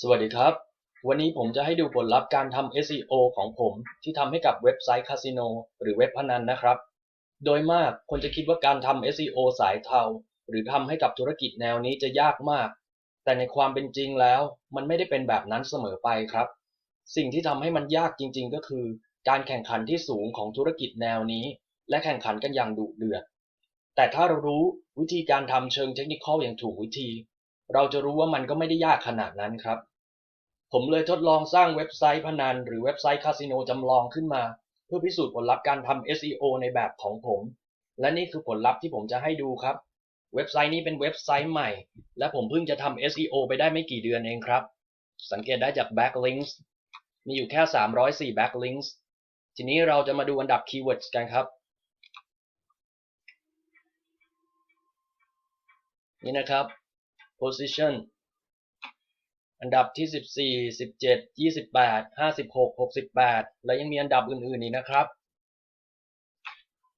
สวัสดีครับ วันนี้ผมจะให้ดูผลลัพธ์การทำ SEO ของผมที่ทำให้กับเว็บไซต์คาสิโนหรือเว็บพนันนะครับ โดยมากคนจะคิดว่าการทำ SEO สายเทาหรือทำให้กับธุรกิจแนวนี้จะยากมาก แต่ในความเป็นจริงแล้ว มันไม่ได้เป็นแบบนั้นเสมอไปครับ สิ่งที่ทำให้มันยากจริง ๆ ก็คือ การแข่งขันที่สูงของธุรกิจแนวนี้ และแข่งขันกันอย่างดุเดือดแต่ถ้าเรารู้วิธีการทำเชิงเทคนิคอย่างถูกวิธี เราจะรู้ว่ามันก็ไม่ได้ยากขนาดนั้นครับ ผมเลยทดลองสร้างเว็บไซต์พนันหรือเว็บไซต์คาสิโนจำลองขึ้นมา เพื่อพิสูจน์ผลลัพธ์การทำ SEO ในแบบของผม และนี่คือผลลัพธ์ที่ผมจะให้ดูครับ เว็บไซต์นี้เป็นเว็บไซต์ใหม่ และผมเพิ่งจะทำ SEO ไปได้ไม่กี่เดือนเองครับ สังเกตได้จาก backlinks มีอยู่แค่ 304 backlinks ทีนี้เราจะมาดูอันดับ keywords กันครับ นี่นะครับ position อันดับที่ 14 17 28 56 68 และยังมีอันดับอื่นๆอีกนะครับ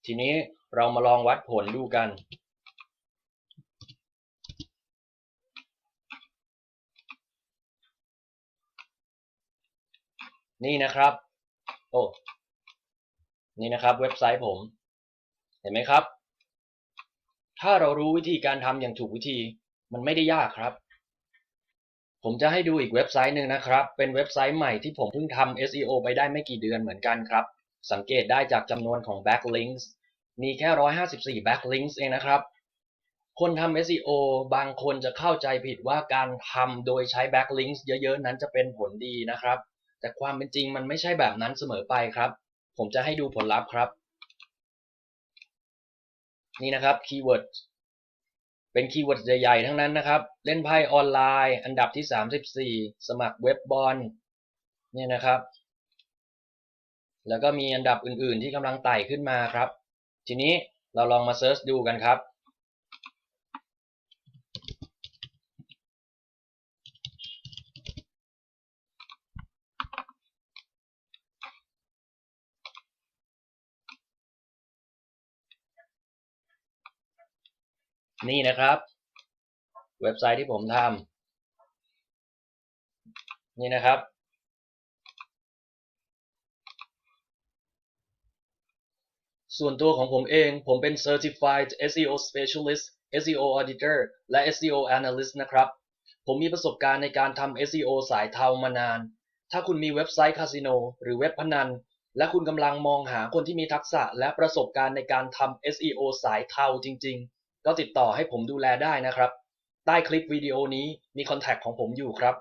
ทีนี้เรามาลองวัดผลดูกัน นี่นะครับ โอ้ นี่นะครับเว็บไซต์ผม เห็นไหมครับ ถ้าเรารู้วิธีการทำอย่างถูกวิธี มันไม่ได้ยากครับ ผมจะให้ดูอีกเว็บไซต์หนึ่งนะครับ เป็นเว็บไซต์ใหม่ที่ผมเพิ่งทำ SEO ไปได้ไม่กี่เดือนเหมือนกันครับ สังเกตได้จากจำนวนของ backlinks มีแค่ 154 backlinks เองนะครับ คนทำ SEO บางคนจะเข้าใจผิดว่าการทำโดยใช้ backlinks เยอะๆ นั้นจะเป็นผลดีนะครับ แต่ความเป็นจริงมันไม่ใช่แบบนั้นเสมอไปครับ ผมจะให้ดูผลลัพธ์ครับ นี่นะครับ keyword เเป็นคีย์เวิร์ดใหญ่ๆ ทั้งนั้นนะครับ เล่นไพ่ออนไลน์ อันดับที่ 34 สมัครเว็บบอลเนี่ยนะครับ แล้วก็มีอันดับอื่นๆ ที่กำลังไต่ขึ้นมาครับ ทีนี้เราลองมาเซิร์ชดูกันครับ นี่นะครับ เว็บไซต์ที่ผมทำนี่นะครับ ส่วนตัวของผมเองผมเป็น Certified SEO Specialist SEO Auditor และ SEO Analyst นะครับ ผมมีประสบการณ์ในการทำ SEO สายเทามานาน ถ้าคุณมีเว็บไซต์คาสิโนหรือเว็บพนัน และคุณกำลังมองหาคนที่มีทักษะและประสบการณ์ในการทำ SEO สายเทาจริงๆ ก็ติดต่อให้ผมดูแลได้นะครับ ใต้คลิปวิดีโอนี้มีคอนแทคของผมอยู่ครับ